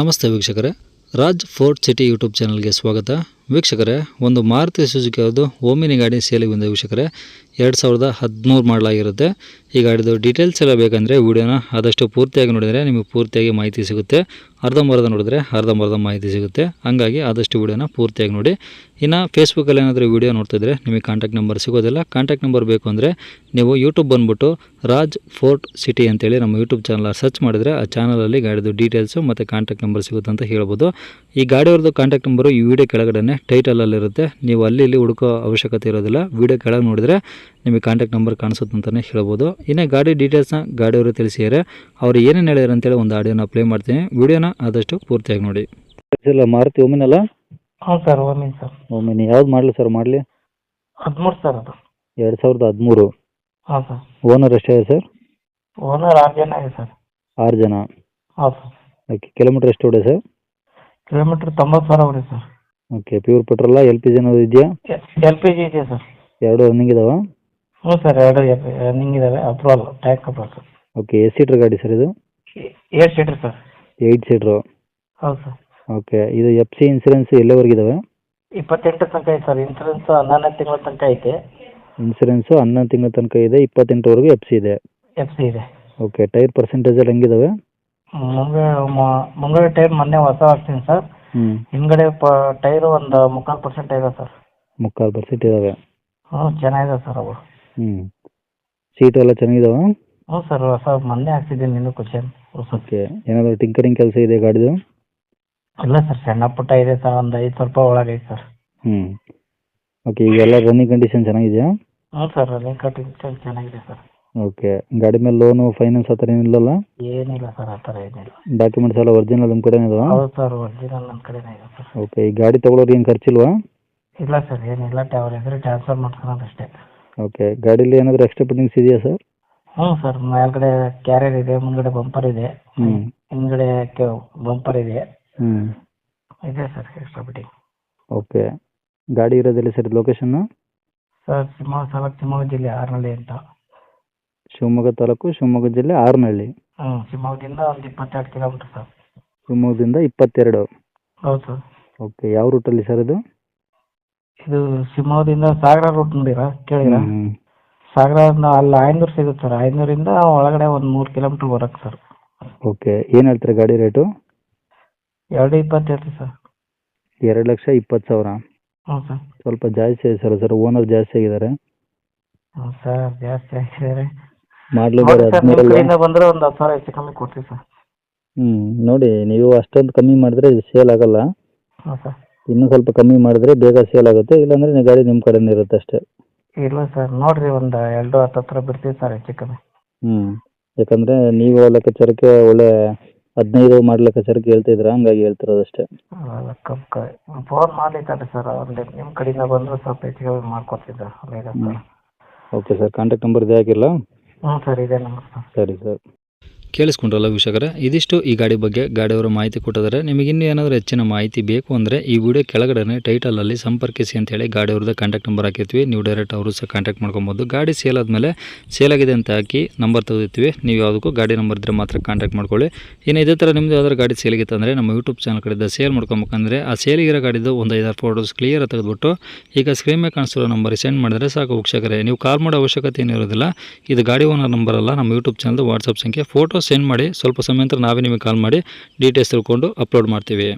ನಮಸ್ತೆ ವೀಕ್ಷಕರೇ. Raj fort city YouTube ಚಾನಲ್ಗೆ ಸ್ವಾಗತ. ವೀಕ್ಷಕರೇ, ಒಂದು ಮಾರುತಿ ಸುಜುಕಿ ಅವ್ರದ್ದು ಓಮಿನಿ ಗಾಡಿ ಸೇಲಿಗೆ ಬಂದ ವೀಕ್ಷಕರೇ. ಎರಡು ಸಾವಿರದ ಹದಿಮೂರು ಮಾಡಲಾಗಿರುತ್ತೆ. ಈ ಗಾಡಿದು ಡೀಟೇಲ್ಸ್ ಎಲ್ಲ ಬೇಕಂದರೆ ವೀಡಿಯೋನ ಆದಷ್ಟು ಪೂರ್ತಿಯಾಗಿ ನೋಡಿದರೆ ನಿಮಗೆ ಪೂರ್ತಿಯಾಗಿ ಮಾಹಿತಿ ಸಿಗುತ್ತೆ. ಅರ್ಧಂಬರ್ಧ ನೋಡಿದ್ರೆ ಅರ್ಧಂಬರ್ಧ ಮಾಹಿತಿ ಸಿಗುತ್ತೆ. ಹಂಗಾಗಿ ಆದಷ್ಟು ವೀಡಿಯೋನ ಪೂರ್ತಿಯಾಗಿ ನೋಡಿ. ಇನ್ನು ಫೇಸ್ಬುಕ್ಕಲ್ಲಿ ಏನಾದರೂ ವೀಡಿಯೋ ನೋಡ್ತಿದ್ರೆ ನಿಮಗೆ ಕಾಂಟ್ಯಾಕ್ಟ್ ನಂಬರ್ ಸಿಗೋದಿಲ್ಲ. ಕಾಂಟ್ಯಾಕ್ಟ್ ನಂಬರ್ ಬೇಕು ಅಂದರೆ ನೀವು ಯೂಟ್ಯೂಬ್ ಬಂದುಬಿಟ್ಟು ರಾಜ್ ಫೋರ್ಟ್ ಸಿಟಿ ಅಂತೇಳಿ ನಮ್ಮ ಯೂಟ್ಯೂಬ್ ಚಾನಲ್ ಸರ್ಚ್ ಮಾಡಿದರೆ ಆ ಚಾನಲಲ್ಲಿ ಗಾಡಿದು ಡೀಟೇಲ್ಸು ಮತ್ತು ಕಾಂಟ್ಯಾಕ್ಟ್ ನಂಬರ್ ಸಿಗುತ್ತೆ ಅಂತ ಹೇಳ್ಬೋದು. ಈ ಗಾಡಿಯವ್ರದ್ದು ಕಾಂಟ್ಯಾಕ್ಟ್ ನಂಬರು ಈ ವಿಡಿಯೋ ಕೆಳಗಡೆ ಟೈಟಲಲ್ಲಿರುತ್ತೆ ನೀವು ಅಲ್ಲಿ ಇಲ್ಲಿ ಹುಡುಕೋ ಅವಶ್ಯಕತೆ ಇರೋದಿಲ್ಲ. ವಿಡಿಯೋ ಕೆಳಗೆ ನೋಡಿದ್ರೆ ನಿಮಗೆ ಕಾಂಟ್ಯಾಕ್ಟ್ ನಂಬರ್ ಕಾಣಿಸುತ್ತೆ ಅಂತಲೇ ಹೇಳ್ಬೋದು. ಇನ್ನೇ ಗಾಡಿ ಡೀಟೇಲ್ಸ್ನ ಗಾಡಿಯವರು ತಿಳಿಸಿದ್ದಾರೆ. ಅವ್ರು ಏನೇನು ಹೇಳಿದಾರೆ ಅಂತೇಳಿ ಒಂದು ಆಡಿಯೋನ ಪ್ಲೇ ಮಾಡ್ತೀನಿ. ವಿಡಿಯೋನ ಆದಷ್ಟು ಪೂರ್ತಿಯಾಗಿ ನೋಡಿ. ಇಲ್ಲ ಮಾರುತಿ ಒಮ್ಮಿನಲ್ಲ? ಹ್ಞೂ ಸರ್ ಒಮ್ಮಿನ್ ಸರ್ ಒಮ್ಮಿನಿ. ಯಾವ್ದು ಮಾಡಲಿ ಸರ್ ಮಾಡಲಿ? ಹದಿಮೂರು ಸರ್ ಅದು. ಎರಡು ಸಾವಿರದ ಹದಿಮೂರು. ಹಾಂ ಸರ್ ಓನರ್ ಎಷ್ಟೇ ಸರ್ ಓನರ್ ಆರು ಜನ ಇದೆ ಸರ್ ಆರು ಜನ. ಹಾಂ ಸರ್ ಓಕೆ ಕಿಲೋಮೀಟ್ರ್ ಎಷ್ಟು ಹೊಡೆ ಸರ್ ಕಿಲೋಮೀಟ್ರ್ ತೊಂಬತ್ತು ಸಾವಿರ ಹೊಡೆ sir okay pure petrol L P G ಅನ್ನೋದು ಇದೆಯಾ? ಎಲ್ ಪಿ ಜಿ ಇದೆ ಸರ್. ಎರಡು ರನ್ನಿಂಗ್ ಇದಾವ? ಹ್ಞೂ ಸರ್ ಎರಡು ರನ್ನಿಂಗ್ ಇದಾವೆ ಅಪ್ರೋಲ್ ಟ್ಯಾಂಕ್ ಅಪ್ರೋಲ್ ಸರ್ ಓಕೆ ಎಸ್ ಸೀಟ್ರ್ ಗಾಡಿ ಸರ್ ಇದು? Eight seater sir. Eight seater ಹೌದು ಸರ್. ಓಕೆ ಇದು ಎಫ್ ಸಿ ಇನ್ಸೂರೆನ್ಸ್ ಎಲ್ಲಿವರೆಗೆ ಇದಾವೆ? ಇಪ್ಪತ್ತೆಂಟು ತನಕ ಐತೆ ಸರ್ ಇನ್ಸೂರೆನ್ಸ್ ಹನ್ನೊಂದನೇ ತಿಂಗಳ ತನಕ ಐತೆ. ಇನ್ಸೂರೆನ್ಸು ಹನ್ನೊಂದು ತಿಂಗಳ ತನಕ ಇದೆ ಇಪ್ಪತ್ತೆಂಟರವರೆಗೂ ಎಫ್ ಸಿ ಇದೆ. ಎಫ್ ಸಿ ಇದೆ. ಓಕೆ ಟೈರ್ ಪರ್ಸೆಂಟೇಜ್ ಎಲ್ಲ ಹೆಂಗಿದಾವೆ? ಮುಂದೆ ಮುಂಗಡೆ ಟೈರ್ ಮೊನ್ನೆ ಹೊಸ ಹಾಕ್ತೀನಿ ಸರ್. ಹಿಂದ್ಗಡೆ ಟೈರ್ ಒಂದು ಮುಕ್ಕಾಲು ಪರ್ಸೆಂಟ್ ಇದೆ ಸರ್. ಮುಕ್ಕಾಲು ಪರ್ಸೆಂಟ್ ಇದಾವೆ? ಹ್ಞೂ ಚೆನ್ನಾಗಿದೆ ಸರ್ ಅವು. ಹ್ಞೂ ಸೀಟ್ ಎಲ್ಲ ಚೆನ್ನಾಗಿದಾವೆ? ಹ್ಞೂ ಸರ್ ಹೊಸ ಮೊನ್ನೆ ಹಾಕ್ಸಿದ್ದೀನಿ ಇನ್ನೂ ಕ್ವಶನ್ ಹೊಸ ಓಕೆ. ಏನಾದರೂ ಟಿಂಕರಿಂಗ್ ಕೆಲಸ ಇದೆ ಗಾಡಿದು? ಇಲ್ಲ ಸರ್ ಸಣ್ಣ ಪುಟ್ಟ ಇದೆ ಸರ್ ಒಂದು ಐದು ಸಾವಿರ ರೂಪಾಯಿ ಒಳಗೆ ಐತೆ ಸರ್. ಹ್ಞೂ ಓಕೆ ಈಗೆಲ್ಲ ರನ್ನಿಂಗ್ ಕಂಡೀಷನ್ ಚೆನ್ನಾಗಿದೆಯಾ? ಹ್ಞೂ ಸರ್ ರನ್ನಿಂಗ್ ಕಂಡೀಷನ್ ಚೆನ್ನಾಗಿದೆ ಸರ್. ಓಕೆ. ಗಾಡಿ ಮೇಲೆ ಲೋನು ಫೈನಾನ್ಸ್ ಆ ಥರ ಏನಿಲ್ಲಲ್ಲ ಏನಿಲ್ಲ ಸರ್ ಆ ಥರ ಏನಿಲ್ಲ. ಡಾಕ್ಯುಮೆಂಟ್ಸ್ ಎಲ್ಲ ಒರಿಜಿನಲ್ ನಿಮ್ಮ ಕಡೆನೇ ಇದಾವ? ಹೌದು ಸರ್ ಒರಿಜಿನಲ್ ನಮ್ಮ ಕಡೆನೇ ಇದೆ ಸರ್. ಓಕೆ ಈ ಗಾಡಿ ತೊಗೊಳೋರು ಏನು ಖರ್ಚಿಲ್ವಾ? ಇಲ್ಲ ಸರ್ ಏನಿಲ್ಲ. ಅವ್ರ ಇದ್ರೆ ಟ್ರಾನ್ಸ್ಫರ್ ಮಾಡ್ಕೊಳೋದು ಅಷ್ಟೇ. ಓಕೆ ಗಾಡೀಲಿ ಏನಾದರೂ ಎಕ್ಸ್ಟ್ರಾ ಫಿಟ್ಟಿಂಗ್ಸ್ ಇದೆಯಾ ಸರ್? ಹ್ಞೂ ಸರ್ ಮೇಲ್ಗಡೆ ಕ್ಯಾರಿಯರ್ ಇದೆ ಮುಂದ್ಗಡೆ ಬಂಪರ್ ಇದೆ. ಹ್ಞೂ ಹಿಂದ್ಗಡೆ ಬಂಪರ್ ಇದೆ. ಹ್ಞೂ ಇದೆ ಸರ್ ಎಕ್ಸ್ಟ್ರಾ ಬಿಟ್ಟಿಂಗ್ ಓಕೆ ಗಾಡಿ ಇರೋದಿಲ್ಲ sir location sir Shivamogga taluk Shivamogga ಜಿಲ್ಲೆ ಆರ್ನಳ್ಳಿ ಅಂತ. ಶಿವಮೊಗ್ಗ ತಾಲೂಕು ಶಿವಮೊಗ್ಗ ಜಿಲ್ಲೆ ಆರ್ನಹಳ್ಳಿ ಹ್ಞೂ ಶಿವಮೊಗ್ಗದಿಂದ ಒಂದು ಇಪ್ಪತ್ತೆರಡು ಕಿಲೋಮೀಟ್ರ್ ಸರ್. ಶಿವಮೊಗ್ಗದಿಂದ ಇಪ್ಪತ್ತೆರಡು. ಹೌದು ಸರ್. ಓಕೆ ಯಾವ ರೂಟಲ್ಲಿ ಸರ್ ಇದು? ಇದು ಶಿವಮೊಗ್ಗದಿಂದ ಸಾಗರ ರೂಟ್ ನೋಡಿರಾ ಕೇಳಿರಾ ಸಾಗರದಿಂದ ಅಲ್ಲಿ ಐನೂರು ಸಿಗುತ್ತೆ ಸರ್. ಐನೂರಿಂದ ಒಳಗಡೆ ಒಂದು ಮೂರು ಕಿಲೋಮೀಟ್ರ್ ಬರಕ್ಕೆ ಸರ್. ಓಕೆ ಏನು ಹೇಳ್ತೀರಾ ಗಾಡಿ ರೇಟು? ಎರಡು ಇಪ್ಪತ್ತು ಹೇಳ್ತೀವಿ ಸರ್. ಎರಡು ಲಕ್ಷ ಇಪ್ಪತ್ತು ಸಾವಿರ. ಹ್ಞೂ ಸರ್. ಸ್ವಲ್ಪ ಜಾಸ್ತಿ ಇದೆ ಸರ್ ಸರ್ ಓನರ್ ಜಾಸ್ತಿ ಆಗಿದ್ದಾರೆ. ಹ್ಞೂ ಸರ್ ಜಾಸ್ತಿ ಆಗಿದ್ದಾರೆ. ಮಾಡಲು ನೋಡಿ ಸರ್ ನಿಮ್ಮ ಕಡೆಯಿಂದ ಬಂದರೆ ಒಂದು ಹತ್ತು ಸಾವಿರ ಹೆಚ್ಚು ಕಮ್ಮಿ ಕೊಡ್ತೀವಿ ಸರ್. ಹ್ಞೂ ನೋಡಿ ನೀವು ಅಷ್ಟೊಂದು ಕಮ್ಮಿ ಮಾಡಿದ್ರೆ ಇದು ಸೇಲ್ ಆಗಲ್ಲ. ಇನ್ನು ಸರ್. ಇನ್ನೂ ಸ್ವಲ್ಪ ಕಮ್ಮಿ ಮಾಡಿದ್ರೆ ಬೇಗ ಸೇಲ್ ಆಗುತ್ತೆ ಇಲ್ಲಾಂದರೆ ನೀವು ಗಾಡಿ ನಿಮ್ಮ ಕಡೆನೇ ಇರುತ್ತೆ ಅಷ್ಟೇ. ಇಲ್ಲ ಸರ್ ನೋಡಿರಿ ಒಂದು ಎರಡು ಹತ್ತು ಹತ್ರ ಬಿಡ್ತೀವಿ ಸರ್ ಹೆಚ್ಚು ಕಮ್ಮಿ. ಹ್ಞೂ ಯಾಕಂದರೆ ನೀವು ಲೆಕ್ಕಾಚಾರಕ್ಕೆ ಒಳ್ಳೆ ಹದಿನೈದು ಮಾಡಿ ಲೆಕ್ಕಾಚಾರಕ್ಕೆ ಹೇಳ್ತಿದ್ರ ಹಂಗಾಗಿ ಹೇಳ್ತಿರೋದು ಅಷ್ಟೇ. ಅವೆಲ್ಲ ಕಮ್ಮಿ ಕ ಫೋನ್ ಮಾಡಲಿಕ್ಕಾದ್ರೆ ಸರ್ ಒಂದು ನಿಮ್ಮ ಕಡೆಯಿಂದ ಬಂದ್ರೆ ಸ್ವಲ್ಪ ಹೆಚ್ಚು ಕಮ್ಮಿ ಮಾಡ್ಕೊಡ್ತಿದ್ದೆ ಬೇಗ sir. Okay sir contact number ಇದೆ ಹಾಕಿಲ್ಲ? ಹ್ಞೂ ಸರ್ ಇದೆ ನಂಬರ್ ಸರ್ ಸರಿ ಸರ್. ಕೇಳಿಸ್ಕೊಂಡ್ರಲ್ಲ ವೀಕ್ಷಕರೇ? ಇದಿಷ್ಟು ಈ ಗಾಡಿ ಬಗ್ಗೆ ಗಾಡಿಯವರು ಮಾಹಿತಿ ಕೊಟ್ಟಿದ್ದಾರೆ. ನಿಮಗೆ ಇನ್ನೂ ಏನಾದರೂ ಹೆಚ್ಚಿನ ಮಾಹಿತಿ ಬೇಕು ಅಂದರೆ ಈ ವಿಡಿಯೋ ಕೆಳಗಡೆ ಟೈಟಲಲ್ಲಿ ಸಂಪರ್ಕಿಸಿ ಅಂತೇಳಿ ಗಾಡಿಯವ್ರದ್ದು ಕಾಂಟ್ಯಾಕ್ಟ್ ನಂಬರ್ ಹಾಕಿರ್ತೀವಿ. ನೀವು ಡೈರೆಕ್ಟ್ ಅವರು ಸಹ ಕಾಂಟ್ಯಾಕ್ಟ್ ಮಾಡ್ಕೊಬೋದು. ಗಾಡಿ ಸೇಲ್ ಆದಮೇಲೆ ಸೇಲ್ ಆಗಿದೆ ಅಂತ ಹಾಕಿ ನಂಬರ್ ತೆಗೆದಿರ್ತೀವಿ. ನೀವು ಯಾವುದಕ್ಕೂ ಗಾಡಿ ನಂಬರ್ ಇದ್ದರೆ ಮಾತ್ರ ಕಾಂಟ್ಯಾಕ್ಟ್ ಮಾಡ್ಕೊಳ್ಳಿ. ಇನ್ನು ಇದೇ ಥರ ನಿಮ್ಮದು ಯಾವ್ದಾದ್ರು ಗಾಡಿ ಸೇಲಿಗಿತ್ತು ಅಂದರೆ ನಮ್ಮ ಯೂಟ್ಯೂಬ್ ಚಾನಲ್ ಕಡೆಯಿಂದ ಸೇಲ್ ಮಾಡ್ಕೊಬೇಕಂದ್ರೆ ಆ ಸೇಲಿಗಿರೋ ಗಾಡಿದು ಒಂದು ಐದಾರು ಫೋಟೋಸ್ ಕ್ಲಿಯರ್ ತೆಗೆದುಬಿಟ್ಟು ಈಗ ಸ್ಕ್ರೀನ್ ಮೇಲೆ ಕಾಣಿಸ್ತಿರೋ ನಂಬರ್ ಸೆಂಡ್ ಮಾಡಿದ್ರೆ ಸಾಕು ವೀಕ್ಷಕರೇ. ನೀವು ಕಾಲ್ ಮಾಡೋ ಅವಶ್ಯಕತೆ ಏನಿರೋದಿಲ್ಲ. ಇದು ಗಾಡಿ ಓನರ್ ನಂಬರ್ ಅಲ್ಲ. ನಮ್ಮ ಯೂಟ್ಯೂಬ್ ಚಾನಲ್ದು ವಾಟ್ಸಪ್ ಸಂಖ್ಯೆ ಫೋಟೋ ಸೆಂಡ್ ಮಾಡಿ ಸ್ವಲ್ಪ ಸಮಯ ನಂತರ ನಾವೇ ನಿಮಗೆ ಕಾಲ್ ಮಾಡಿ ಡೀಟೇಲ್ಸ್ ತಿಳ್ಕೊಂಡು ಅಪ್ಲೋಡ್ ಮಾಡ್ತೀವಿ.